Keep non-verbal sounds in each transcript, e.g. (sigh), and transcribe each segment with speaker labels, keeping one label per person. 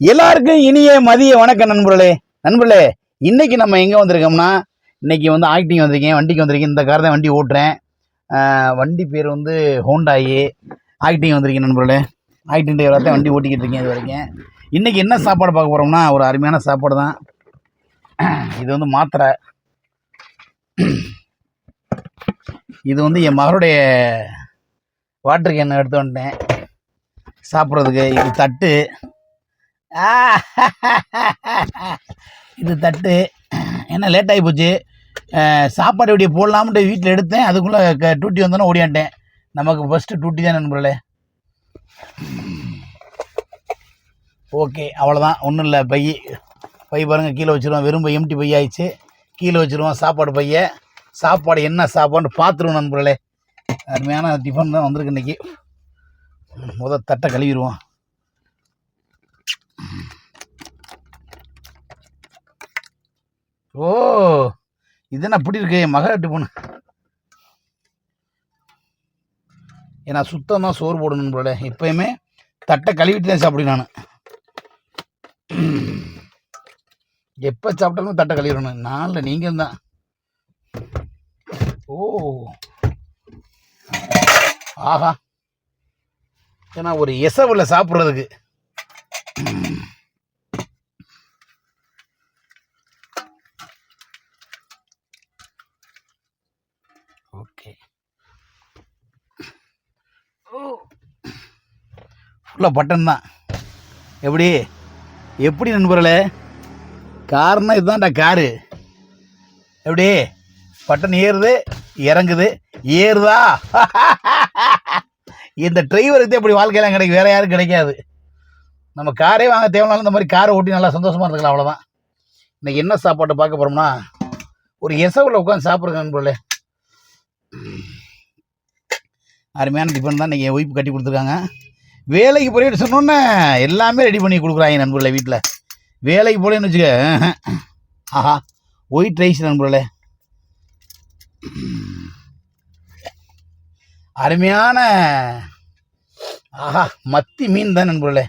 Speaker 1: எல்லாருக்கும் இனிய மதிய வணக்கம் நண்பர்களே. நண்பர்களே இன்னைக்கு நம்ம எங்கே வந்திருக்கோம்னா இன்னைக்கு வந்து ஆக்டிங் வந்திருக்கேன் வண்டிக்கு வந்திருக்கேன். இந்த கார் தான் வண்டி ஓட்டுறேன். வண்டி பேர் வந்து ஹோண்டாயி ஆக்டிங் வந்திருக்கேன் நண்பர்களே. ஆக்டிங் டிரைவராக தான் வண்டி ஓட்டிக்கிட்டு இருக்கேன் இது வரைக்கும். இன்னைக்கு என்ன சாப்பாடு பார்க்க போகிறோம்னா ஒரு அருமையான சாப்பாடு தான். இது வந்து மாத்திரை. இது வந்து என் மகளுடைய வாட்டர் கேன் எடுத்து வந்துட்டேன். சாப்பிட்றதுக்கு இது தட்டு. ஆ, இது தட்டு. என்ன லேட் ஆகி போச்சு. சாப்பாடு இப்படி போடலாம்ட்டு வீட்டில் எடுத்தேன். அதுக்குள்ளே க டூட்டி வந்தோன்னே ஓடியாண்டேன் நமக்கு ஃபஸ்ட்டு டூட்டி தான் நண்பர்களே. ஓகே அவ்வளோதான் ஒன்றும் இல்லை பை. பை பாருங்கள் கீழே வச்சுருவோம். வெறும் எம்டி பை ஆயிடுச்சு. கீழே வச்சுருவோம் சாப்பாடு பைய. சாப்பாடு என்ன சாப்பாடுன்னு பார்த்துருவோம் நண்பர்களே. அருமையான டிஃபன் தான் வந்திருக்கு இன்னைக்கு. முத தட்டை கழுவிடுவோம். ஓ இது என்ன அப்படி இருக்கு? என் மக டிஃபன் ஏன்னா சுத்தம் தான் சோறு போடணும் போல. எப்பயுமே தட்டை கழுவிட்டு தான் சாப்பிடுவேன் நான். எப்போ சாப்பிட்டாலும் தட்டை கழுவிடணும். நாளில் நீங்கள் தான். ஓ. ஆஹா. ஏன்னா ஒரு எசவில் சாப்பிட்றதுக்கு. ஓகே. ஓ ஃபுல்லாக பட்டன் தான். எப்படி? எப்படி நண்பர்களே? காருன்னா இதுதான்டா காரு. எப்படி? பட்டன் ஏறுது இறங்குது. ஏறுதா? (laughs) இந்த டிரைவருக்கு இப்படி வாழ்க்கையெல்லாம் கிடைக்கும் வேற யாரும் கிடைக்காது. நம்ம காரே வாங்க தேவைனாலும் இந்த மாதிரி காரை ஓட்டி நல்லா சந்தோஷமாக இருக்கலாம் அவ்வளோதான் இன்னைக்கு என்ன சாப்பாட்டை பார்க்க போறோம்னா ஒரு எசவில் உட்காந்து சாப்பிட்ருங்க நண்பர்களே. அருமையான டிஃபன் தான் இன்றைக்கி ஒய்ப்பு கட்டி கொடுத்துருக்காங்க. வேலைக்கு போறேன்னு சொன்னோன்னே எல்லாமே ரெடி பண்ணி கொடுக்குறாங்க நண்பர்களே வீட்டில். வேலைக்கு போலேன்னு வச்சுக்க ஆஹா ஒயிட் ரைஸ் நண்பர்களே. அருமையான ஆஹா மத்தி மீன் தான் நண்பர்களே.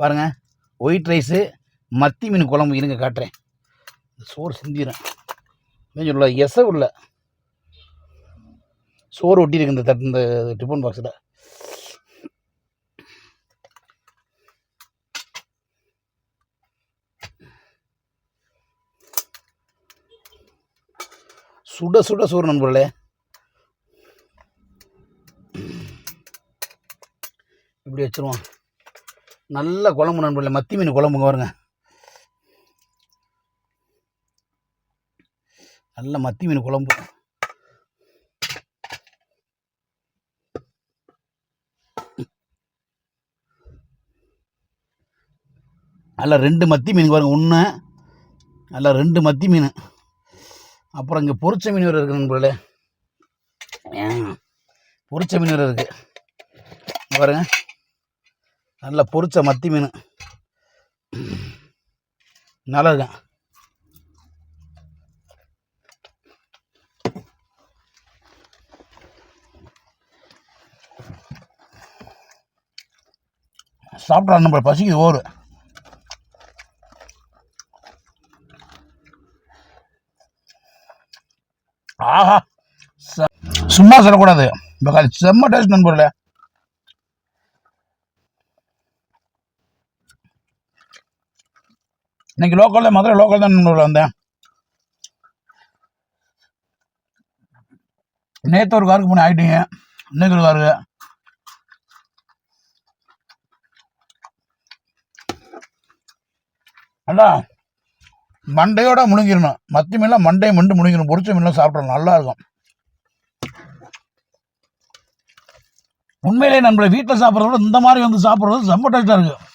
Speaker 1: பாருங்க ஒயிட் ரைஸு மத்தி மீன் குழம்பு இருங்க காட்டுறேன். சோறு சிந்திடுறேன் சொல்ல எசவு இல்லை. சோறு ஒட்டியிருக்கு இந்த தட்டு இந்த டிஃபன் பாக்ஸில் சுட சுட சோறு நண்பர்களே. இப்படி வச்சிருவோம். நல்ல குழம்பு நண்பர்களே மத்தி மீன் குழம்புங்க பாருங்க. நல்ல மத்தி மீன் குழம்பு. நல்லா ரெண்டு மத்தி மீன் பாருங்க ஒன்று நல்லா ரெண்டு மத்தி மீன். அப்புறம் இங்கே பொரிச்ச மீன் வேறு இருக்கு நண்பர்களே. பொரிச்ச மீன் வேறு இருக்கு. பாருங்க. நல்ல பொரிச்ச மத்தி மீன். நல்லா இருக்கேன் சாப்பிட்றா நம்ம பசிக்குது ஓரு ஆஹா. சும்மா சொல்லக்கூடாது. இப்போ செம்ம டேஸ்ட் நண்பர்களே. இன்னைக்கு லோக்கலில் மதுரை லோக்கல் தான் நண்பர்கள் வந்தேன். நேற்று ஒரு காருக்கு போன ஆகிட்டீங்க இன்னைக்கு ஒரு காருக்கு. அண்ணா மண்டையோட முழுங்கிடணும். மத்தி மீன்லாம் மண்டையை மண்டு முழுங்கிடணும். பொரிச்ச மீன்லாம் சாப்பிட்றோம் நல்லா இருக்கும் உண்மையிலே நம்மளை வீட்டில் சாப்பிட்றத விட இந்த மாதிரி வந்து சாப்பிட்றது செம்ம டேஸ்டாக இருக்குது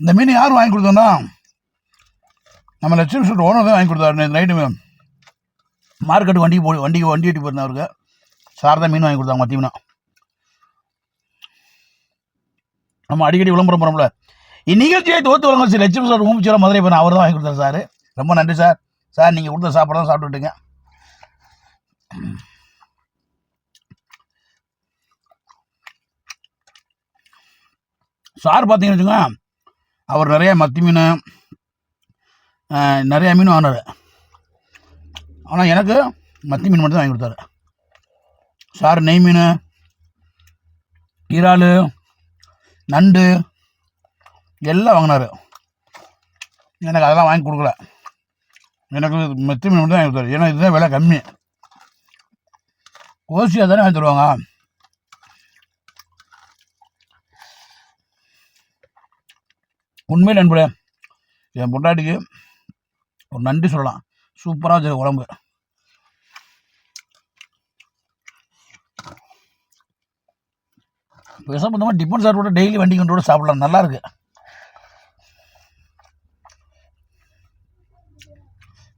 Speaker 1: இந்த மீன் யார் வாங்கி கொடுத்தோன்னா நம்ம லட்சுமி ஸ்வீட் ஓனர் தான் வாங்கி கொடுத்தாரு நைட்டு நைட்டு மார்க்கெட்டு வண்டிக்கு போய் வண்டிக்கு வண்டி ஓட்டி போயிருந்தேன் அவருக்கு. சார் தான் மீன் வாங்கி கொடுத்தாங்க மத்தியம்னா நம்ம அடிக்கடி விளம்பரம் பண்ணுறோம்ல இந்நிகழ்ச்சியை தோத்து வழங்க சார் லட்சுமி சார் ஊமிச்சோரம் மதுரை பண்ண அவர் தான் வாங்கி கொடுத்தாரு சார். ரொம்ப நன்றி சார். சார் நீங்கள் கொடுத்த சாப்பாடு தான் சாப்பிட்டுட்டுங்க. சார் பார்த்தீங்கன்னு வச்சுக்கோங்க அவர் நிறைய மத்தி மீன் நிறையா மீன் வாங்கினார். ஆனால் எனக்கு மத்தி மீன் மட்டும் வாங்கி கொடுத்தாரு. சார் நெய் மீன் இறால் நண்டு எல்லாம் வாங்கினாரு. எனக்கு அதெல்லாம் வாங்கி கொடுக்கல. எனக்கு மெத்தி மீன் மட்டும் தான் வாங்கி கொடுத்தாரு. ஏன்னா இதுதான் விலை கம்மி. ஓசியாக தானே வாங்கி தருவாங்க? உண்மையில் நண்பரே என் பொண்டாட்டிக்கு ஒரு நன்றி சொல்லலாம். சூப்பராக வச்சிருக்க உடம்பு பெருசாக பார்த்தோம்னா மாதிரி டிஃபன் சார் கூட டெய்லி வண்டி கொண்டு சாப்பிடலாம். நல்லா இருக்கு.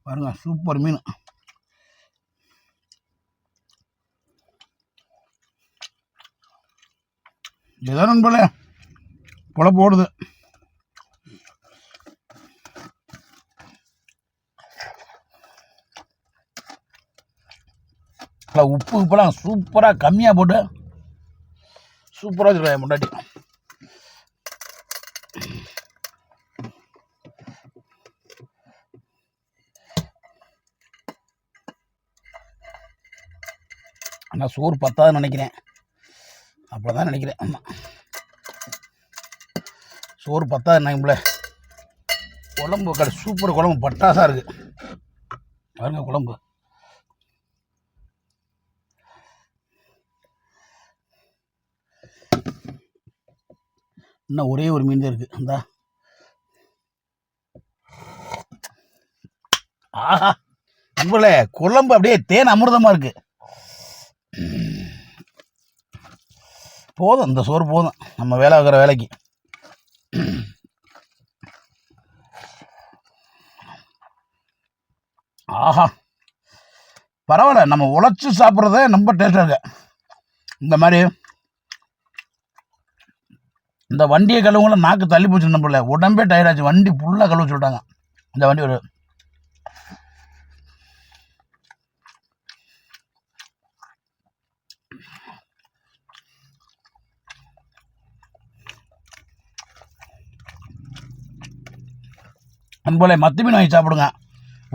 Speaker 1: பாருங்க சூப்பர் மீன். ஏதோ நண்பர்களே பொழப்பு ஓடுது. நல்லா உப்பு உப்புலாம் சூப்பராக கம்மியாக போட்டு. சூப்பராக வச்சுருக்கேன் முன்னாடி ஆனால் சோறு பத்தாதுன்னு நினைக்கிறேன். அப்படி தான் நினைக்கிறேன். ஆமாம் சோறு பத்தாது நினைக்கல குழம்பு கடை சூப்பர் குழம்பு பட்டாசாக இருக்குது பாருங்க குழம்பு. இன்னும் ஒரே ஒரு மீன் தான் இருக்குது அந்த ஆஹா. நண்பர்களே குழம்பு அப்படியே தேன் அமிர்தமாக இருக்கு. போதும் இந்த சோறு போதும். நம்ம வேலை வைக்கிற வேலைக்கு. ஆஹா. பரவாயில்ல நம்ம உழைச்சி சாப்பிட்றதே ரொம்ப டேஸ்டாக இருக்கு. இந்த மாதிரி இந்த வண்டியை கழுவுங்கள நாக்கு தள்ளி போச்சு நம்மள உடம்பே டயர்டாச்சு வண்டி ஃபுல்லாக கழுவ சொல்லிட்டாங்க. இந்த வண்டி ஒரு அன்போல மத்தி மீன் வாங்கி சாப்பிடுங்க.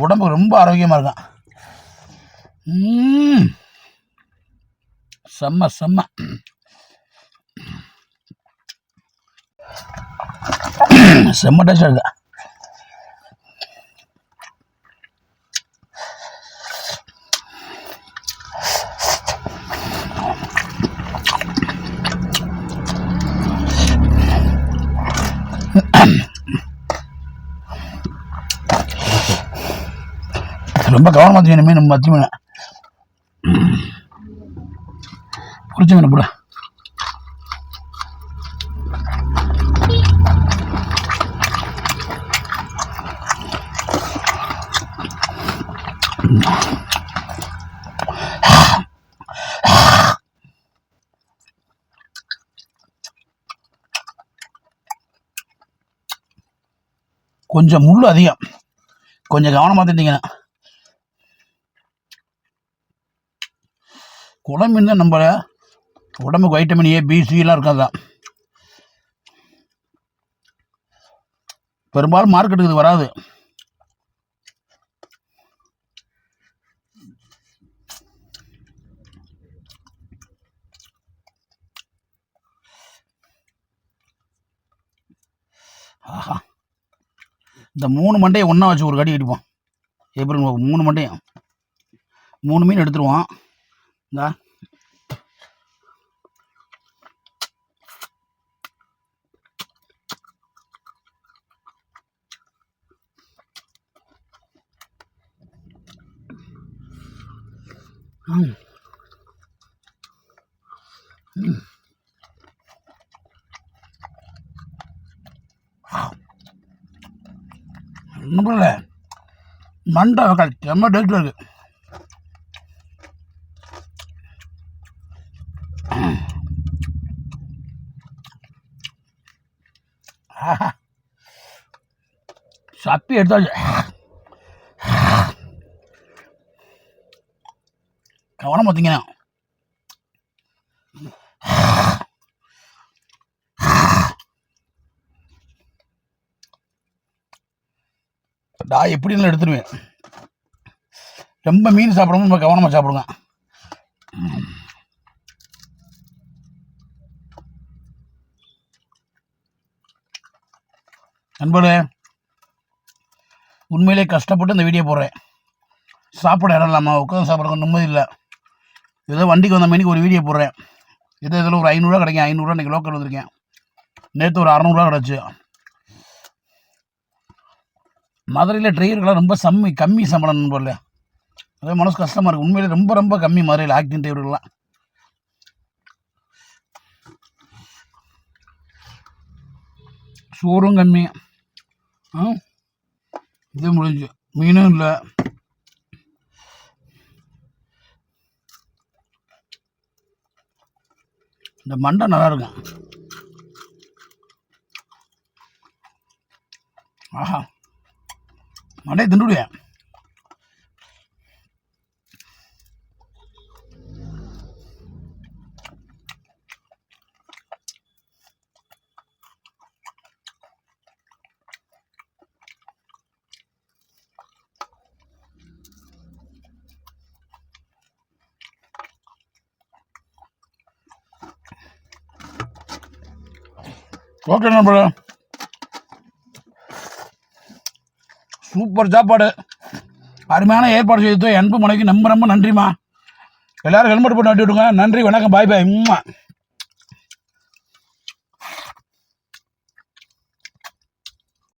Speaker 1: உடம்பு ரொம்ப ஆரோக்கியமாக இருக்கும். செம்ம செம்ம. செம்ம டேஸ்டாக இருக்கு ரொம்ப கவனமாக செய்யணும் மீன் மத்தி மீன் குறிச்ச மீன் போட கொஞ்சம் முள் அதிகம். கொஞ்சம் கவனமாக தந்தீங்கன்னா குழம்பு தான் நம்ம உடம்புக்கு வைட்டமின் ஏ பி சி எல்லாம் இருக்காது பெரும்பாலும் மார்க்கெட்டுக்கு இது வராது ஆஹா இந்த மூணு மண்டையை ஒன்றா வச்சு ஒரு கடி கடிப்போம் எப்படி மூணு மண்டையும் மூணு மீன் எடுத்துருவோம் இந்த Mm. Mm. Wow. நம்பல மண்டை வகை செம்ம டேஸ்ட் இருக்கு சப்பி எடுத்தாச்சு. கவனம் பார்த்தீங்கன்னா நான் எப்படின்னு எடுத்துருவேன் ரொம்ப மீன் சாப்பிடும்போது ரொம்ப கவனமாக சாப்பிடுங்க. நண்பர்களே உண்மையிலே கஷ்டப்பட்டு இந்த வீடியோ போடுறேன். சாப்பிட இடம் இல்லாமல் உட்காந்து சாப்பிட்றதுக்கு நிம்மதி இல்லை. ஏதோ வண்டிக்கு வந்த மணிக்கு ஒரு வீடியோ போடுறேன். ஏதோ இதில் ஒரு ஐநூறுரூவா கிடைக்கும். ஐநூறுரூவா இன்றைக்கி லோக்கல் வந்திருக்கேன். நேற்று ஒரு அறநூறுவா கிடச்சி. மதுரையில் டிரைவர்கள்லாம் ரொம்ப செம்மி கம்மி சம்பளம் போல அதே மனசு கஷ்டமாக இருக்குது உண்மையிலே ரொம்ப ரொம்ப கம்மி மதுரையில் ஆக்டிங் டிரைவர்கள்லாம் சோறும் கம்மி. ஆ? இது முடிஞ்சு. மீனும் இல்லை. இந்த மண்டை நல்லா இருக்கும் ஆஹா. மண்டையை திண்டுடுவேன் ஓகே நண்பர்களே. சூப்பர் சாப்பாடு. அருமையான ஏற்பாடு செய்து அன்பு மனைக்கு ரொம்ப ரொம்ப நன்றிம்மா. எல்லோரும் ஹெல்மெட் போட்டு வண்டி விடுங்க நன்றி வணக்கம். பாய் பாய். உம்மா